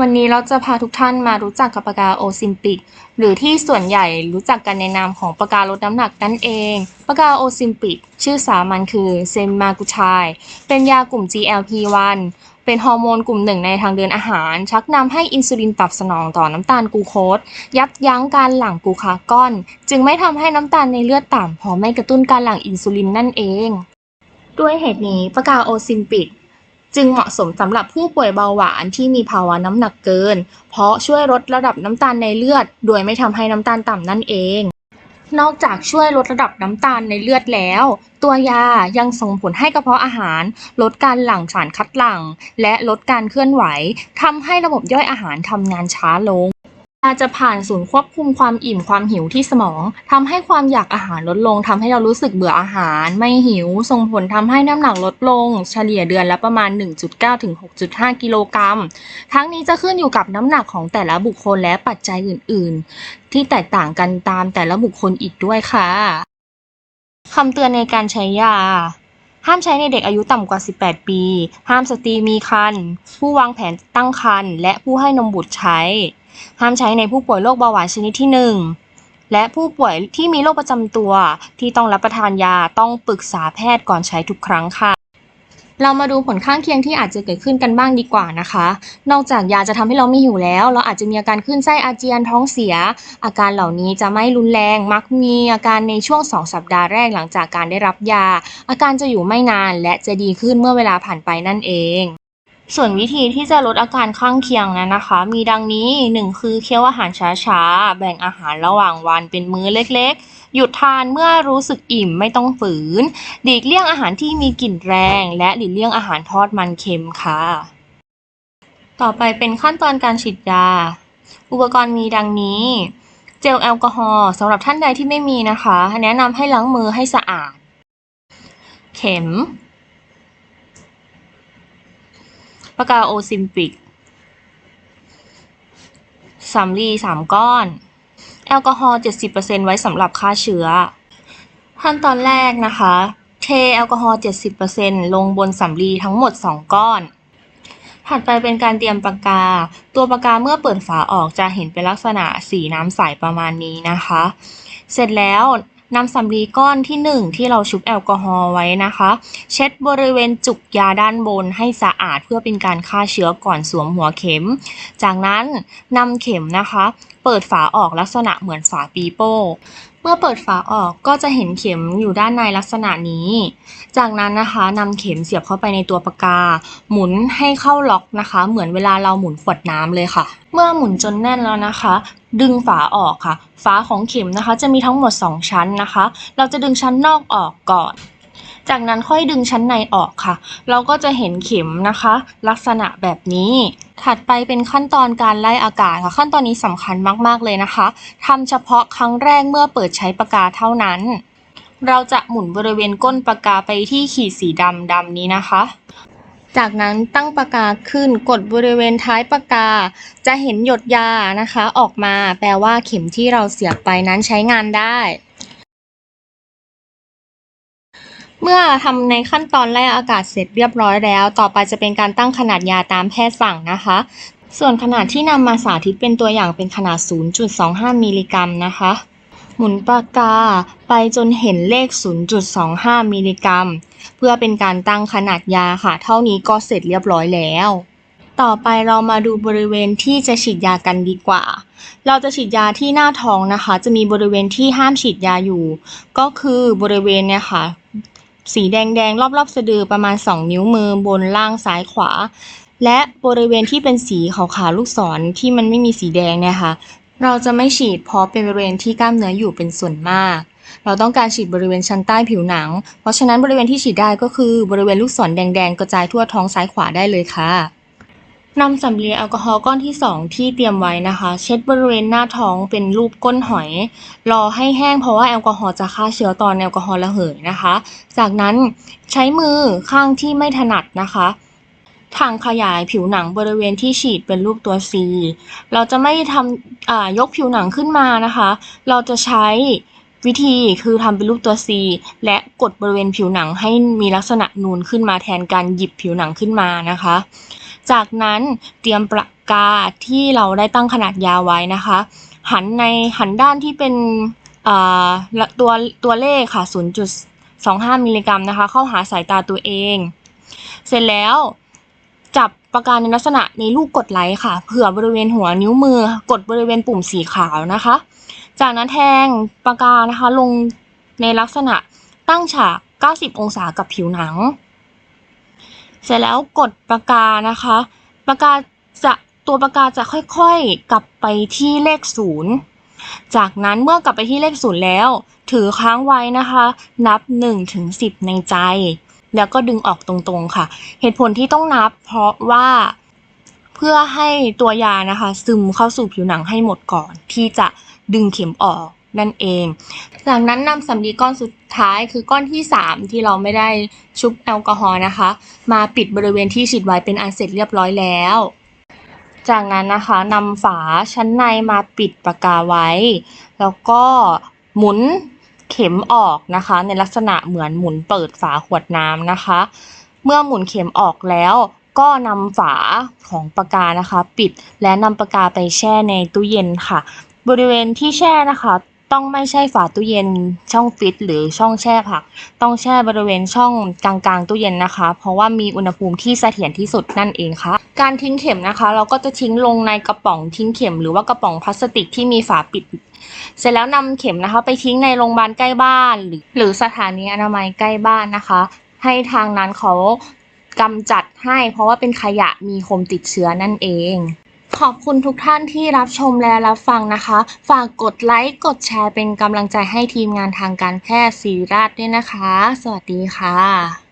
วันนี้เราจะพาทุกท่านมารู้จักกับปากกาโอซิมปิก หรือที่ส่วนใหญ่รู้จักกันในนามของปากกาลดน้ำหนักนั่นเอง ปากกาโอซิมปิก ชื่อสามัญคือเซมากุชาย เป็นยากลุ่ม GLP-1 เป็นฮอร์โมนกลุ่มหนึ่งในทางเดินอาหาร ชักนำให้อินซูลินตอบสนองต่อน้ำตาลกูโคสยับยั้งการหลั่งกูคากอน จึงไม่ทำให้น้ำตาลในเลือดต่ำเพราะไม่กระตุ้นการหลั่งอินซูลินนั่นเอง ด้วยเหตุนี้ปากกาโอซิมปิก จึงเหมาะสมสำหรับผู้ป่วยเบาหวานที่มีภาวะน้ำหนักเกิน เพราะช่วยลดระดับน้ำตาลในเลือด โดยไม่ทำให้น้ำตาลต่ำนั่นเอง นอกจากช่วยลดระดับน้ำตาลในเลือดแล้ว ตัวยายังส่งผลให้กระเพาะอาหาร ลดการหลั่งสารคัดหลั่ง และลดการเคลื่อนไหวทำให้ระบบย่อยอาหารทำงานช้าลง ยาจะผ่านศูนย์ควบคุมความอิ่มความหิวที่สมองทำให้ความอยากอาหารลดลงทำให้เรารู้สึกเบื่ออาหาร ไม่หิว ส่งผลทำให้น้ำหนักลดลง เฉลี่ยเดือนละประมาณ 1.9ถึง6.5 กิโลกรัม ทั้งนี้จะขึ้นอยู่กับน้ำหนักของแต่ละบุคคลและปัจจัยอื่น ๆ ที่แตกต่างกันตามแต่ละบุคคลอีกด้วยค่ะคำเตือนในการใช้ยาห้ามใช้ในเด็กอายุต่ำกว่า 18 ปี ห้ามสตรีมีครรภ์ผู้วางแผนตั้งครรภ์และผู้ให้นมบุตรใช้ ห้ามใช้ในผู้ป่วยโรคเบาหวานชนิดที่ 1 และผู้ป่วยที่มีโรคประจำตัว ที่ต้องรับประทานยาต้องปรึกษาแพทย์ก่อนใช้ทุกครั้งค่ะเรามาดูผลข้างเคียงที่อาจจะเกิดขึ้นกันบ้างดีกว่านะคะ นอกจากยาจะทำให้เราไม่หิวแล้ว เราอาจจะมีอาการขึ้นไส้อาเจียนท้องเสีย อาการเหล่านี้จะไม่รุนแรง มักมีอาการในช่วง 2 สัปดาห์แรกหลังจากการได้รับยา อาการจะอยู่ไม่นานและจะดีขึ้นเมื่อเวลาผ่านไปนั่นเอง ส่วนวิธีที่จะลดอาการข้างเคียงนั้นนะคะ มีดังนี้ 1 คือเคี้ยวอาหารช้าๆ แบ่งอาหารระหว่างวันเป็นมื้อเล็กๆ หยุดทานเมื่อรู้สึกอิ่มไม่ต้องฝืนหลีกเลี่ยงอาหารที่มีกลิ่นแรง และหลีกเลี่ยงอาหารทอดมันเค็มค่ะ ต่อไปเป็นขั้นตอนการฉีดยา อุปกรณ์มีดังนี้ เจลแอลกอฮอล์สำหรับท่านใดที่ไม่มีนะคะ แนะนำให้ล้างมือให้สะอาด เข็ม ปากกาโอซิมปิกสำลีสามก้อน แอลกอฮอล์70%ไว้สำหรับฆ่าเชื้อ ขั้นตอนแรกนะคะ เทแอลกอฮอล์70%ลงบนสำลีทั้งหมด 2 ก้อน ถัดไปเป็นการเตรียมปากกา ตัวปากกาเมื่อเปิดฝาออกจะเห็นเป็นลักษณะสีน้ำใสประมาณนี้นะคะ เสร็จแล้ว นำสำลีก้อนที่ 1 ที่เราชุบแอลกอฮอล์ไว้นะคะ เช็ดบริเวณจุกยาด้านบนให้สะอาดเพื่อเป็นการฆ่าเชื้อก่อนสวมหัวเข็ม จากนั้นนำเข็มนะคะ เปิดฝาออกลักษณะเหมือนฝาปีโป้ เมื่อเปิดฝาออกก็จะเห็นเข็มอยู่ด้านในลักษณะนี้ จากนั้นนะคะนำเข็มเสียบเข้าไปในตัวปากกา หมุนให้เข้าล็อกนะคะ เหมือนเวลาเราหมุนขวดน้ำเลยค่ะ เมื่อหมุนจนแน่นแล้วนะคะ ดึงฝาออกค่ะ ฝาของเข็มนะคะ จะมีทั้งหมด 2 ชั้นนะคะ เราจะดึงชั้นนอกออกก่อน จากนั้นค่อยดึงชั้นในออกค่ะ เราก็จะเห็นเข็มนะคะ ลักษณะแบบนี้ ถัดไปเป็นขั้นตอนการไล่อากาศค่ะ ขั้นตอนนี้สำคัญมากๆเลยนะคะทำเฉพาะครั้งแรกเมื่อเปิดใช้ปากกาเท่านั้นเราจะหมุนบริเวณก้นปากกาไปที่ขีดสีดำดำนี้นะคะ จากนั้นตั้งปากกาขึ้นกดบริเวณท้ายปากกา จะเห็นหยดยานะคะ ออกมาแปลว่าเข็มที่เราเสียบไปนั้นใช้งานได้ เมื่อทำในขั้นตอนไล่อากาศเสร็จเรียบร้อยแล้ว ต่อไปจะเป็นการตั้งขนาดยาตามแพทย์สั่งนะคะส่วนขนาดที่นำมาสาธิตเป็นตัวอย่างเป็นขนาด 0.25 มิลลิกรัมนะคะ หมุนปากกาไปจนเห็นเลข 0.25 มิลลิกรัม เพื่อเป็นการตั้งขนาดยาค่ะ เท่านี้ก็เสร็จเรียบร้อยแล้ว ต่อไปเรามาดูบริเวณที่จะฉีดยากันดีกว่า เราจะฉีดยาที่หน้าท้องนะคะ จะมีบริเวณที่ห้ามฉีดยาอยู่ ก็คือบริเวณเนี่ยค่ะ สีแดงๆ รอบๆ สะดือประมาณ 2 นิ้วมือบนล่างซ้ายขวาและบริเวณที่เป็นสีขาวๆลูกศรที่มันไม่มีสีแดงเนี่ยค่ะ เราจะไม่ฉีดเพราะเป็นบริเวณที่กล้ามเนื้ออยู่เป็นส่วนมาก เราต้องการฉีดบริเวณชั้นใต้ผิวหนัง เพราะฉะนั้นบริเวณที่ฉีดได้ก็คือบริเวณลูกศรแดงๆ กระจายทั่วท้องซ้ายขวาได้เลยค่ะนำสำลีแอลกอฮอล์ก้อนที่ 2 ที่เตรียมไว้นะคะ เช็ดบริเวณหน้าท้องเป็นรูปก้นหอย รอให้แห้งเพราะว่าแอลกอฮอล์จะฆ่าเชื้อตอนแอลกอฮอล์ระเหยนะคะ จากนั้นใช้มือข้างที่ไม่ถนัดนะคะ ทางขยายผิวหนังบริเวณที่ฉีดเป็นรูปตัว C เราจะไม่ทำยกผิวหนังขึ้นมานะคะ เราจะใช้วิธีคือทำเป็นรูปตัว C และกดบริเวณผิวหนังให้มีลักษณะนูนขึ้นมาแทนการหยิบผิวหนังขึ้นมานะคะ จากนั้นเตรียมประกาที่เราได้ตั้งขนาดยาไว้นะคะ หันในหันด้านที่เป็นตัวตัวเลขค่ะ 0.25 มิลลิกรัมนะคะ เข้าหาสายตาตัวเอง เสร็จแล้ว ปากกาในลักษณะในลูกกดไลค์ค่ะเผื่อบริเวณหัวนิ้วมือกดบริเวณปุ่มสีขาวนะคะ จากนั้นแทงปากกานะคะลงในลักษณะตั้งฉาก 90 องศากับผิวหนัง เสร็จแล้วกดปากกานะคะ ปากกาจะตัวปากกาจะค่อยๆ กลับไปที่เลขศูนย์จากนั้นเมื่อกลับไปที่เลขศูนย์แล้ว ถือค้างไว้นะคะ นับ1ถึง10 ในใจ แล้วก็ดึงออกตรงๆค่ะ เหตุผลที่ต้องนับ เพราะว่าเพื่อให้ตัวยานะคะ ซึมเข้าสู่ผิวหนังให้หมดก่อน ที่จะดึงเข็มออกนั่นเอง จากนั้นนำสำลีก้อนสุดท้ายคือก้อนที่ 3 ที่เราไม่ได้ชุบแอลกอฮอล์นะคะ มาปิดบริเวณที่ฉีดไว้เป็นอันเสร็จเรียบร้อยแล้ว จากนั้นนะคะนำฝาชั้นในมาปิดปากกาไว้ แล้วก็หมุน เข็มออกนะคะ ในลักษณะเหมือนหมุนเปิดฝาขวดน้ำนะคะ เมื่อหมุนเข็มออกแล้วก็นำฝาของปากกานะคะ ปิดและนำปากกาไปแช่ในตู้เย็นค่ะ บริเวณที่แช่นะคะ ต้องไม่ใช่ฝาตู้เย็นช่องฟิตหรือช่องแช่ผัก ต้องแช่บริเวณช่องกลางๆตู้เย็นนะคะ เพราะว่ามีอุณหภูมิที่เสถียรที่สุดนั่นเองค่ะ การทิ้งเข็มนะคะ เราก็จะทิ้งลงในกระป๋องทิ้งเข็มหรือว่ากระป๋องพลาสติกที่มีฝาปิด เสร็จแล้วนำเข็มนะคะ ไปทิ้งในโรงพยาบาลใกล้บ้านหรือหรือสถานีอนามัยใกล้บ้านนะคะ ให้ทางนั้นเขากำจัดให้ เพราะว่าเป็นขยะมีคมติดเชื้อนั่นเอง ขอบคุณทุกท่านที่รับชมและรับฟังนะคะ ฝากกดไลค์กดแชร์เป็นกำลังใจให้ทีมงานทางการแพทย์ศิริราชด้วยนะคะ สวัสดีค่ะ